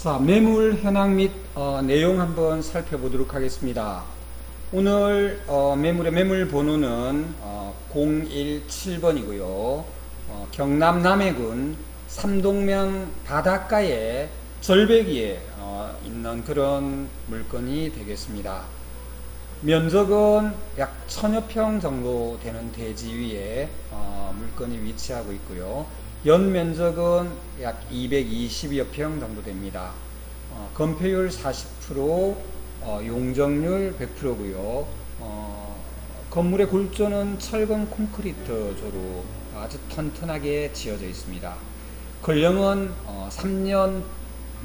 자, 매물 현황 및 어, 내용 한번 살펴보도록 하겠습니다. 오늘 어, 매물의 매물 번호는 어, 017번이고요. 어, 경남 남해군 삼동면 바닷가에 절벽위에 어, 있는 그런 물건이 되겠습니다. 면적은 약 천여 평 정도 되는 대지 위에 어, 물건이 위치하고 있고요. 연 면적은 약 220여 평 정도 됩니다. 어, 건폐율 40%, 어, 용적률 100%고요. 어, 건물의 골조는 철근 콘크리트조로 아주 튼튼하게 지어져 있습니다. 권령은 어, 3년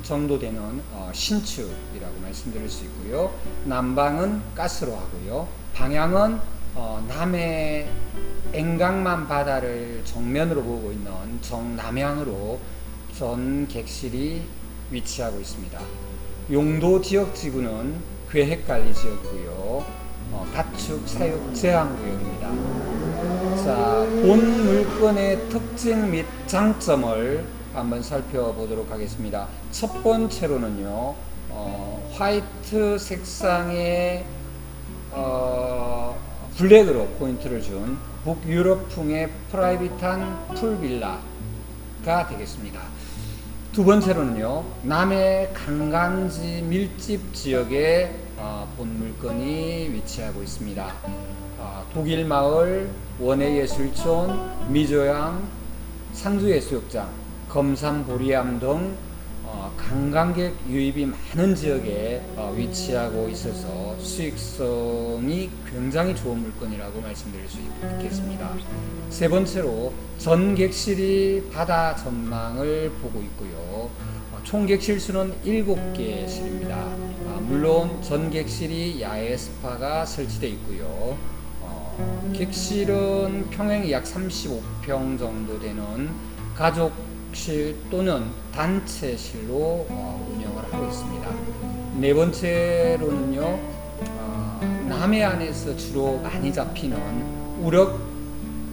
정도 되는 어, 신축이라고 말씀드릴 수 있고요. 난방은 가스로 하고요. 방향은 어, 남해 앵강만 바다를 정면으로 보고 있는 정남향으로 전 객실이 위치하고 있습니다. 용도 지역 지구는 계획관리 지역이고요. 어, 가축 사육 제한 구역입니다. 자, 본 물건의 특징 및 장점을 한번 살펴보도록 하겠습니다. 첫 번째로는요, 어, 화이트 색상의 어, 블랙으로 포인트를 준 북유럽풍의 프라이빗한 풀빌라가 되겠습니다. 두 번째로는요, 남해 관광지 밀집 지역에 어, 본 물건이 위치하고 있습니다. 어, 독일 마을, 원해예술촌, 미조양, 상주해수욕장, 검산보리암 등 어, 관광객 유입이 많은 지역에 어, 위치하고 있어서 수익성이 굉장히 좋은 물건이라고 말씀드릴 수 있겠습니다. 세 번째로 전객실이 바다 전망을 보고 있고요. 어, 총 객실 수는 7개 실입니다. 아, 물론 전객실이 야외 스파가 설치되어 있고요. 어, 객실은 평형이 약 35평 정도 되는 가족 실 또는 단체실로 어, 운영을 하고 있습니다. 네 번째로는요, 어, 남해안에서 주로 많이 잡히는 우럭,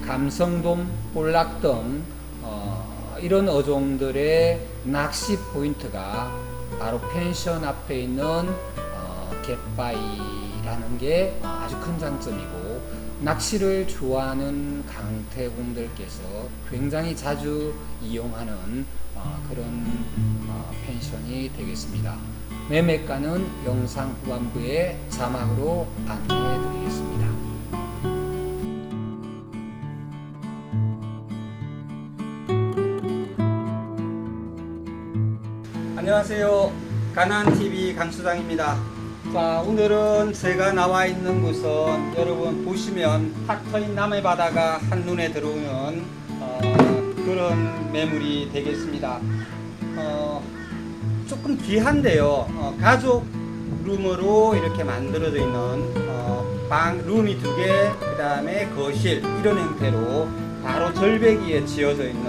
감성돔, 볼락 등 어, 이런 어종들의 낚시 포인트가 바로 펜션 앞에 있는 어, 갯바위 라는 게 아주 큰 장점이고 낚시를 좋아하는 강태공들께서 굉장히 자주 이용하는 어, 그런 어, 펜션이 되겠습니다. 매매가는 영상 후반부에 자막으로 안내해 드리겠습니다. 안녕하세요. 가난TV 강수장입니다. 자, 오늘은 제가 나와 있는 곳은 여러분 보시면 탁 트인 남해 바다가 한눈에 들어오는 어, 그런 매물이 되겠습니다. 어, 조금 귀한데요. 어, 가족 룸으로 이렇게 만들어져 있는 어, 방 룸이 두 개, 그 다음에 거실 이런 형태로 바로 절벽위에 지어져 있는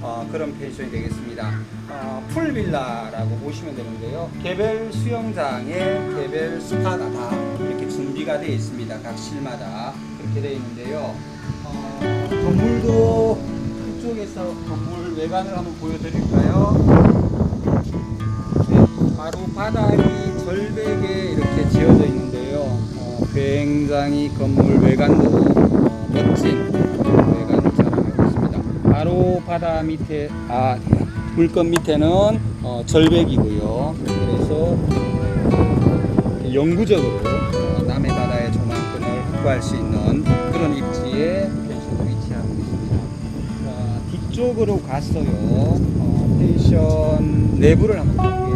어, 그런 펜션이 되겠습니다. 어, 풀빌라라고 보시면 되는데요. 개별 수영장에 개별 스파가 다 이렇게 준비가 되어 있습니다. 각 실마다 그렇게 되어 있는데요. 어, 건물도 그쪽에서 건물 외관을 한번 보여드릴까요? 네, 바로 바다이 절벽에 이렇게 지어져 있는데요. 어, 굉장히 건물 외관도 어, 멋진 바로 바다 밑에 아 물건 밑에는 어, 절벽이고요. 그래서 영구적으로 어, 남해 바다의 조망권을 확보할 수 있는 그런 입지에 펜션이 위치하고 있습니다. 자, 뒤쪽으로 갔어요. 어, 펜션 내부를 한번 공개해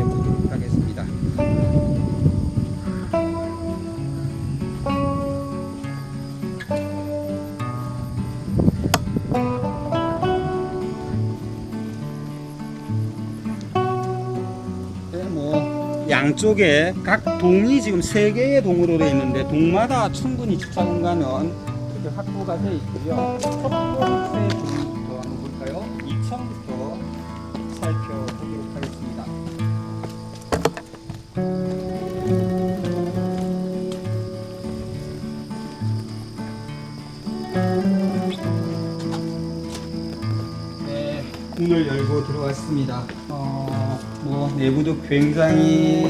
뭐 양쪽에 각 동이 지금 세 개의 동으로 되어 있는데 동마다 충분히 주차 공간은 이렇게 확보가 되어 있고요. 첫 번째 동부터 한번 볼까요? 2층부터 살펴보도록 하겠습니다. 네, 문을 열고 들어왔습니다. 어, 내부도 굉장히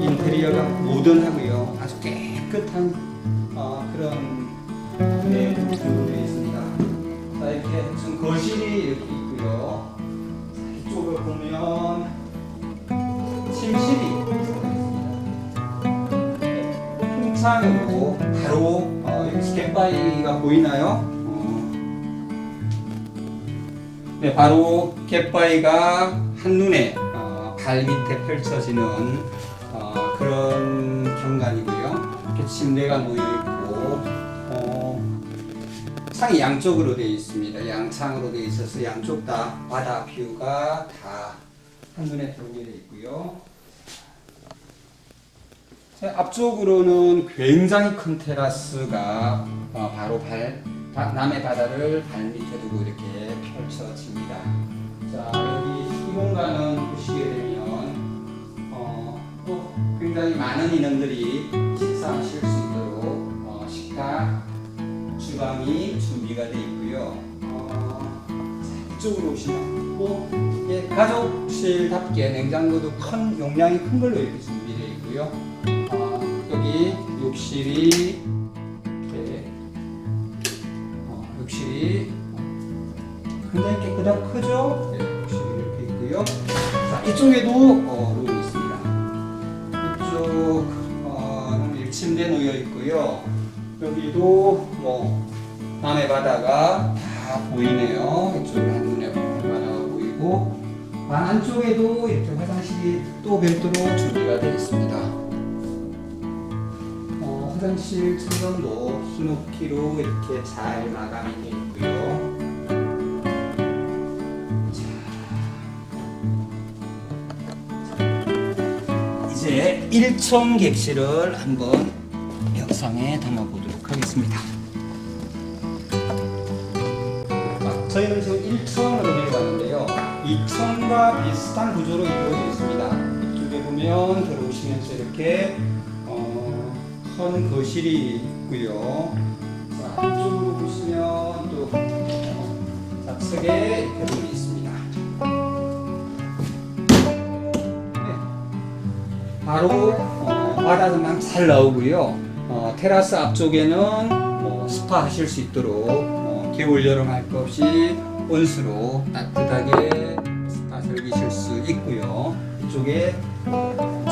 인테리어가 모던하고요. 아주 깨끗한 어, 그런 내부로 되어 있습니다. 자 이렇게 지금 거실이 이렇게 있고요. 자, 이쪽을 보면 침실이 있습니다. 풍창으로 바로 어, 여기 갯바위가 보이나요? 어, 네, 바로 갯바위가 한눈에 어, 발 밑에 펼쳐지는 어, 그런 경관이고요. 이렇게 침대가 놓여 있고 어, 창이 양쪽으로 되어 있습니다. 양창으로 되어 있어서 양쪽 다 바다 뷰가 다 한눈에 들어오게 되어 있고요. 자, 앞쪽으로는 굉장히 큰 테라스가 어, 바로 발, 바- 남해 바다를 발 밑에 두고 이렇게 펼쳐집니다. 자, 여기 이 공간은 보시게 되면 굉장히 많은 인원들이 식사하실 수 있도록 어, 식탁, 주방이 준비가 되어 있고요. 어, 자, 이쪽으로 오시면 또 이게 가족실답게 냉장고도 큰 용량이 큰 걸로 이렇게 준비되어 있고요. 어, 여기 욕실이 어, 굉장히 깨끗하고 크죠? 네, 욕실이 이렇게 있고요. 자, 이쪽에도 있고요. 여기도 뭐 남해 바다가 다 보이네요. 이쪽에 한눈에 바다가 보이고 방 안쪽에도 이렇게 화장실이 또 별도로 준비가 되어 있습니다. 어, 화장실 천정도 히노키로 이렇게 잘 마감이 되어 있고요. 자, 이제 1층 객실을 한번 영상에 담아보도록 하겠습니다. 자, 저희는 지금 1층으로 내려가는데요. 2층과 비슷한 구조로 이루어져 있습니다. 이쪽에 보면 들어오시면서 이렇게 어, 큰 거실이 있고요. 자, 이쪽으로 보시면 또 어, 좌측에 문이 있습니다. 네. 바로 어, 바다등만 잘 나오고요. 어, 테라스 앞쪽에는 뭐 스파 하실 수 있도록 어, 겨울 여름 할 것 없이 온수로 따뜻하게 스파 즐기실 수 있고요. 이쪽에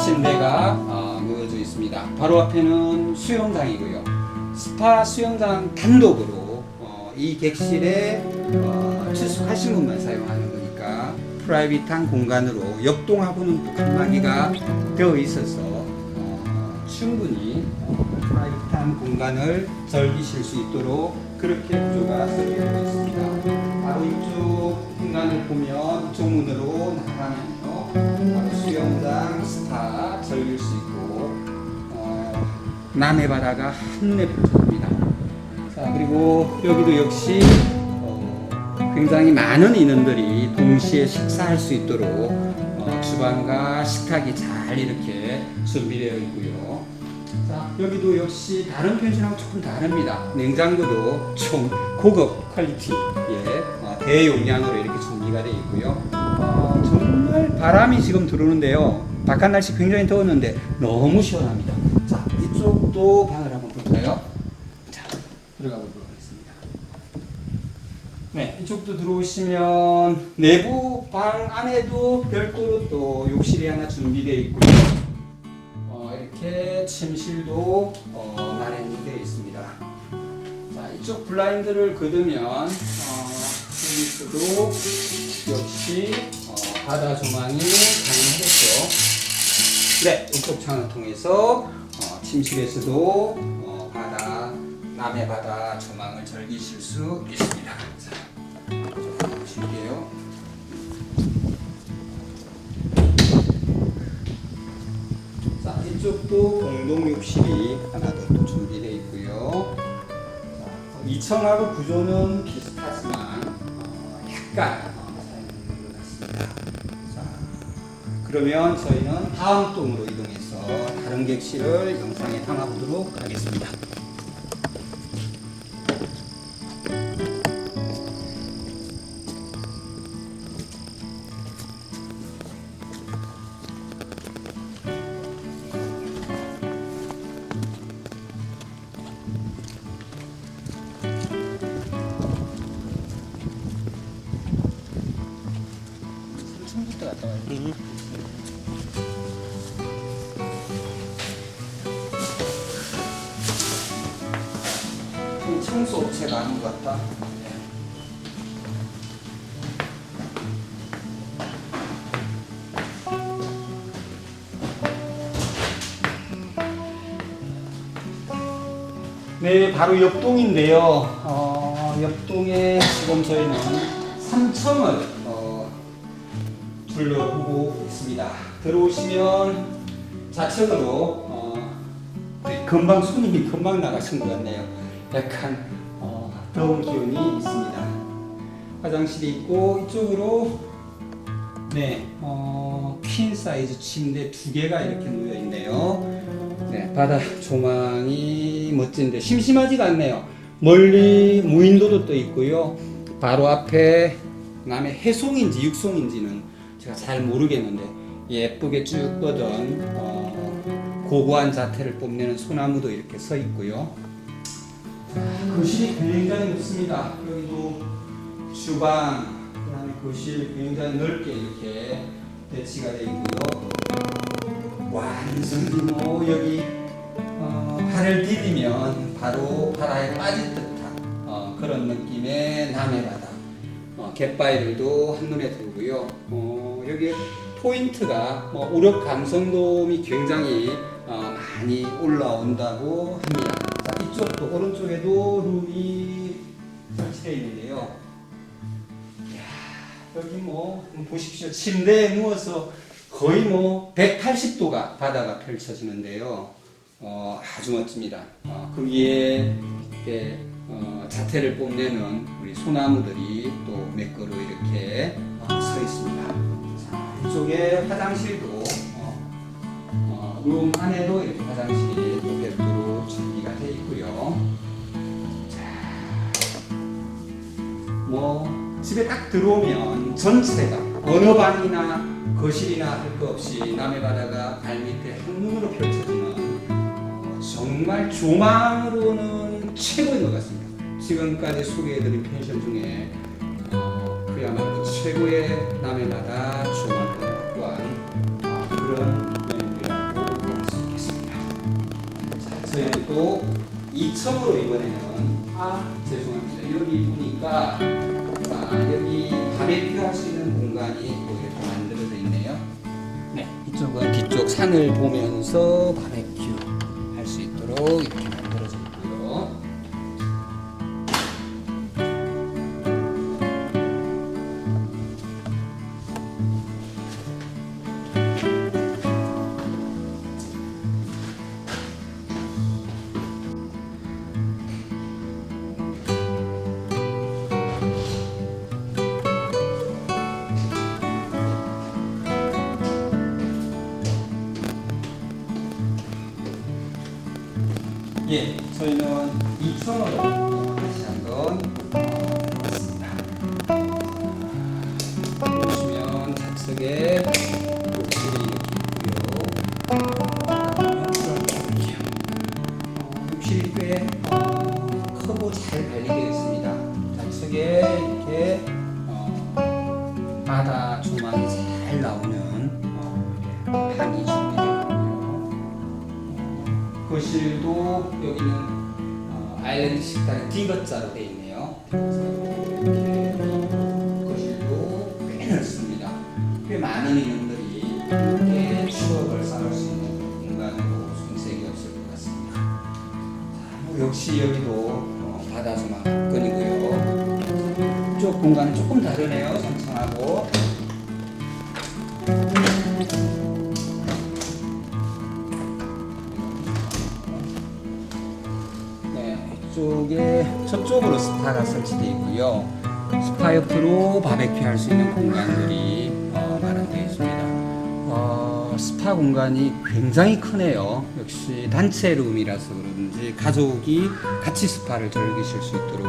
침대가 어, 놓여져 있습니다. 바로 앞에는 수영장이고요. 스파 수영장 단독으로 어, 이 객실에 어, 출숙하신 분만 사용하는 거니까 프라이빗한 공간으로 역동하고는 칸막이가 되어 있어서 어, 충분히 어, 프라이빗한 공간을 즐기실 수 있도록 그렇게 구조가 설계되어 있습니다. 바로 이쪽 공간을 보면 이쪽 문으로 나가면요 수영장, 스파 즐길 수 있고 어, 남해 바다가 한눈에 펼쳐집니다. 자 그리고 여기도 역시 어, 굉장히 많은 인원들이 동시에 식사할 수 있도록 어, 주방과 식탁이 잘 이렇게 준비되어 있고요. 자 여기도 역시 다른 편의점하고 조금 다릅니다. 냉장고도 총 고급 퀄리티 예, 어, 대용량으로 이렇게 준비가 되어 있고요. 어, 정말 바람이 지금 들어오는데요. 바깥 날씨 굉장히 더웠는데 너무 시원합니다. 자 이쪽도 방을 한번 볼까요? 자 들어가 보도록 하겠습니다. 네, 이쪽도 들어오시면 내부 방 안에도 별도로 또 욕실이 하나 준비되어 있고요. 어, 이렇게 침실도 어, 마련이 되어 있습니다. 자, 이쪽 블라인드를 걷으면 어, 여기서도 역시 어, 바다 조망이 가능하겠죠. 네, 이쪽 창을 통해서 어, 침실에서도 어, 바다 남해 바다 조망을 즐기실 수 있습니다. 자, 보실게요. 이쪽도 공동 욕실이 하나 더또 준비되어 있고요. 자, 2층하고 구조는 비슷하지만 어, 약간 어, 사용이 것 같습니다. 자, 그러면 저희는 다음 동으로 이동해서 다른 객실을 영상에 담아보도록 하겠습니다. 네, 바로 옆동인데요. 어, 옆동에 지금 저희는 3층을 어, 둘러보고 있습니다. 들어오시면 좌측으로 어, 네, 금방 손님이 금방 나가신 것 같네요. 약간 어, 더운 기운이 있습니다. 화장실이 있고 이쪽으로 네, 어, 퀸 사이즈 침대 두 개가 이렇게 놓여 있네요. 네, 바다 조망이 멋진데 심심하지가 않네요. 멀리 무인도도 또 있고요. 바로 앞에 남의 해송인지 육송인지는 제가 잘 모르겠는데 예쁘게 쭉 뻗은 어, 고고한 자태를 뽐내는 소나무도 이렇게 서 있고요. 거실이 굉장히 넓습니다. 여기도 주방, 그다음에 거실 굉장히 넓게 이렇게 배치가 되어 있고요. 완전히 뭐 여기 어, 발을 디디면 바로 바다에 빠질 듯한 어, 그런 느낌의 남해바다. 어, 갯바위들도 한눈에 들고요. 어, 여기 포인트가 뭐 우럭 감성돔이 굉장히 어, 많이 올라온다고 합니다. 자, 이쪽도 오른쪽에도 룸이 설치되어 있는데요. 이야, 여기 뭐 보십시오. 침대에 누워서 거의 뭐 180도가 바다가 펼쳐지는데요. 어, 아주 멋집니다. 어, 그 위에 이렇게 어, 자태를 뽐내는 우리 소나무들이 또 몇 그루 이렇게 어, 서 있습니다. 자, 이쪽에 화장실도 어, 어, 룸 안에도 이렇게 화장실이 또 별도로 준비가 되어 있고요. 뭐 집에 딱 들어오면 전체가 어느 방이나 거실이나 할 것 없이 남해 바다가 발밑에 한눈으로 어, 정말 조망으로는 최고인 것 같습니다. 지금까지 소개해드린 펜션 중에 어, 그야말로 최고의 남해 바다 조망을 확보한 어, 그런 메뉴라고 볼 수 있겠습니다. 자, 저희는 또 2층으로 이번에는 아 죄송합니다. 여기 보니까 아, 여기 바베큐 할 수 있는 공간이 또 이렇게 만들어져 있네요. 네, 이쪽은 뒤쪽 산을 보면서 수 저희는 2층으로 다시 한번 왔습니다. 보시면 좌측에. 어, 바다 조망이 잘 나오는 어, 이렇게 방이 준비되어 있고요. 거실도 여기는 어, 아일랜드 식당의 디귿자로 되어 있네요. 거실도 꽤 넓습니다. 꽤 많은 인원들이 함께 추억을 쌓을 수 있는 공간으로 손색이 없을 것 같습니다. 자, 뭐 역시 여기도 어, 바다 조망 건이고요. 이쪽 공간은 조금 다르네요. 쪽에 저쪽으로 스파가 설치되어 있고요. 스파 옆으로 바베큐 할 수 있는 공간들이 어, 마련되어 있습니다. 어, 스파 공간이 굉장히 크네요. 역시 단체 룸이라서 그런지 가족이 같이 스파를 즐기실 수 있도록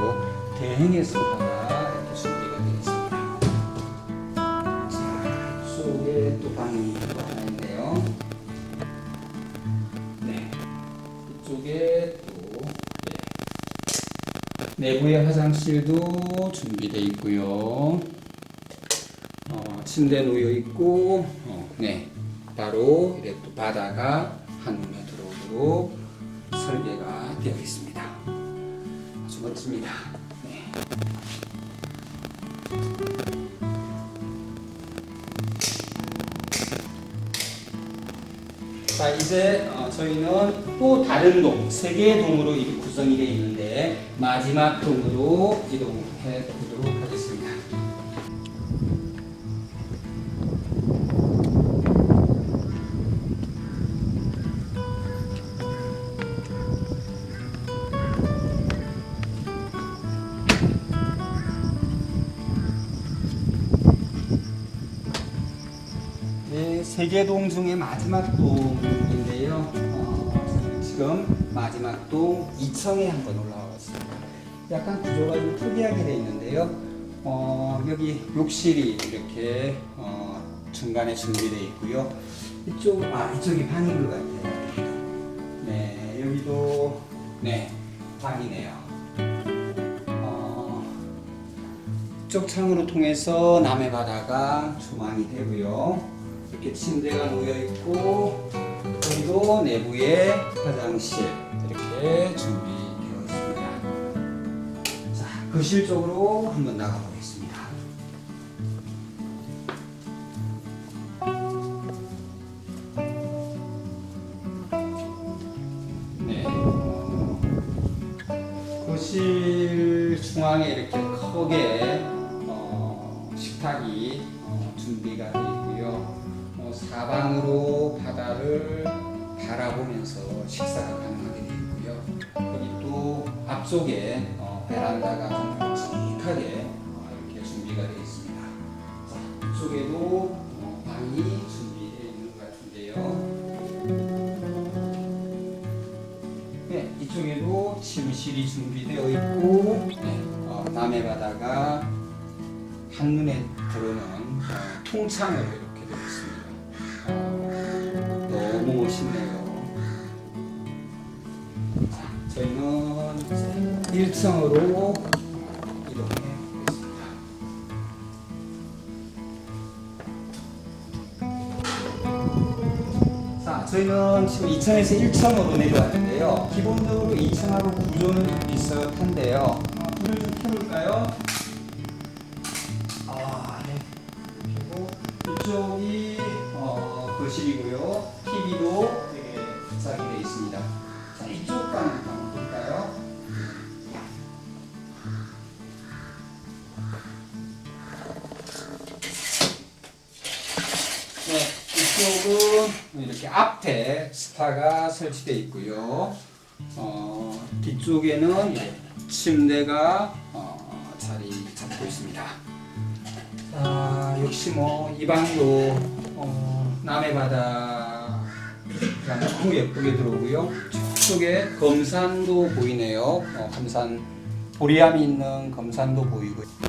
대행의 스파 내부의 화장실도 준비되어 있고요. 어, 침대 놓여 있고, 어, 네, 바로 이렇게 또 바다가 한눈에 들어오도록 설계가 되어 있습니다. 아주 멋집니다. 자 이제 어, 저희는 또 다른 동, 세 개의 동으로 구성이 되어 있는데 마지막 동으로 이동해 보도록 하겠습니다. 네, 세계동 중에 마지막 동인데요. 어, 지금 마지막 동 2층에 한 번 올라와 봤습니다. 약간 구조가 좀 특이하게 되어 있는데요. 어, 여기 욕실이 이렇게 어, 중간에 준비되어 있고요. 이쪽, 아, 이쪽이 방인 것 같아요. 네, 여기도, 네, 방이네요. 어, 이쪽 창으로 통해서 남해 바다가 조망이 되고요. 이렇게 침대가 놓여 있고 그리고 내부에 화장실 이렇게 준비되어 있습니다. 자, 거실 쪽으로 한번 나가 보겠습니다. 네. 어, 거실 중앙에 이렇게 크게 어, 식탁이 어, 준비가 되어 있고요. 어, 사방으로 바다를 바라보면서 식사가 가능하게 되어 있고요. 여기 또 앞쪽에 어, 베란다가 좀 묵직하게 어, 이렇게 준비가 되어 있습니다. 자, 이쪽에도 어, 방이 준비되어 있는 것 같은데요. 네, 이쪽에도 침실이 준비되어 있고 네, 어, 남해 바다가 한눈에 들어오는 어, 통창으 저희는 1층으로 이동해 보겠습니다. 자, 저희는 지금 2층에서 1층으로 내려왔는데요. 기본적으로 2층하고 구조는 비슷한데요. 어, 불을 좀 켜볼까요? 아, 네. 그리고 이쪽이 어, 거실이고요. TV도 되게 비싸게 되어 있습니다. 자, 이쪽 방 스파가 설치되어 있고요. 어, 뒤쪽에는 이제 침대가 어, 자리 잡고 있습니다. 아, 역시 뭐 이 방도 어, 남해 바다가 너무 예쁘게 들어오고요. 저쪽에 검산도 보이네요. 어, 검산 보리암이 있는 검산도 보이고. 네,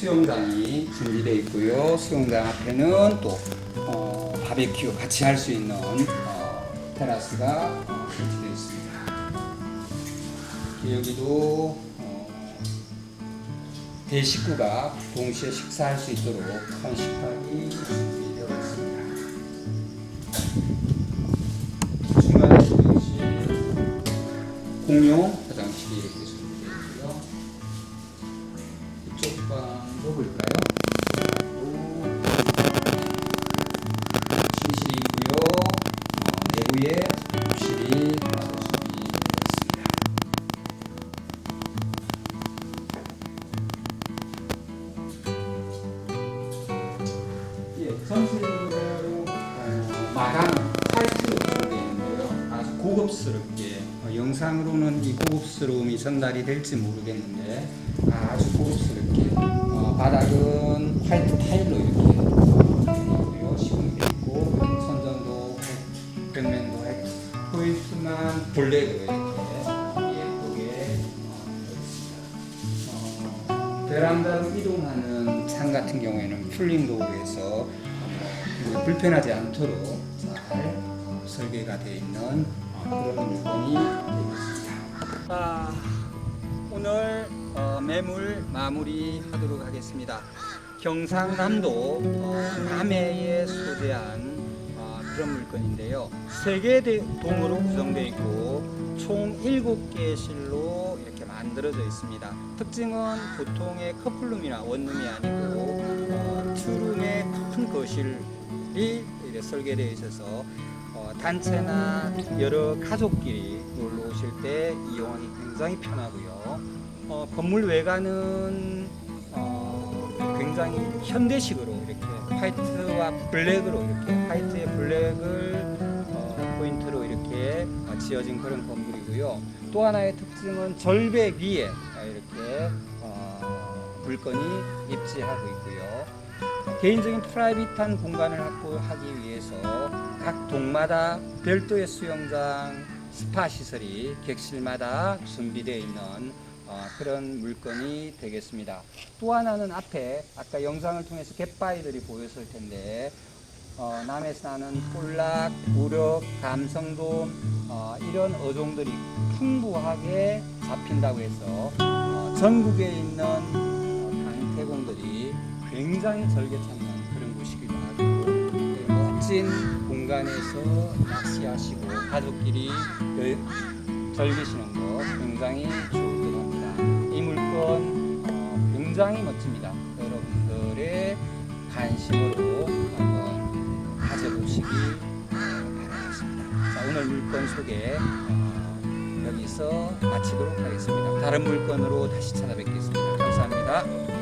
수영장이 준비되어 있고요. 수영장 앞에는 또 어, 바베큐 같이 할 수 있는 어, 테라스가 어, 설치되어 있습니다. 여기도 어, 대식구가 동시에 식사할 수 있도록 큰 식탁이 준비되어 있습니다. 중간에 공용 고급스럽게 어, 영상으로는 이 고급스러움이 전달이 될지 모르겠는데 아주 고급스럽게 어, 바닥은 화이트 타일로 이렇게 되어 시공되어 있고 천장도 벽면도 포인트만 블랙으로 이렇게 예쁘게 어. 어, 베란다로 이동하는 창 같은 경우에는 풀링 도어에서 어, 불편하지 않도록 잘 설계가 되어 있는 어, 그런 물건이 되겠습니다. 자, 오늘 어, 매물 마무리하도록 하겠습니다. 경상남도 어, 남해에 소재한 어, 그런 물건인데요. 세개 동으로 구성되어 있고 총 7개의 실로 이렇게 만들어져 있습니다. 특징은 보통의 커플룸이나 원룸이 아니고 어, 투룸의 큰 거실이 이렇게 설계되어 있어서 어, 단체나 여러 가족끼리 놀러 오실 때 이용하기 굉장히 편하고요. 어, 건물 외관은 어, 굉장히 현대식으로 이렇게 화이트와 블랙으로 이렇게 화이트에 블랙을 어, 포인트로 이렇게 어, 지어진 그런 건물이고요. 또 하나의 특징은 절벽 위에 어, 이렇게 어, 물건이 입지하고 있고요. 개인적인 프라이빗한 공간을 확보하기 위해서 각 동마다 별도의 수영장, 스파 시설이 객실마다 준비되어 있는 어, 그런 물건이 되겠습니다. 또 하나는 앞에 아까 영상을 통해서 갯바위들이 보였을 텐데 어, 남에서 나는 폴락, 우럭, 감성돔 어, 이런 어종들이 풍부하게 잡힌다고 해서 어, 전국에 있는 굉장히 절개 찾는 그런 곳이기도 하고 네, 멋진 공간에서 낚시하시고 가족끼리 여- 즐기시는 거 굉장히 좋을 것 같습니다. 이 물건 어, 굉장히 멋집니다. 여러분들의 관심으로 한번 가져보시기 어, 바라겠습니다. 자, 오늘 물건 소개 어, 여기서 마치도록 하겠습니다. 다른 물건으로 다시 찾아뵙겠습니다. 감사합니다.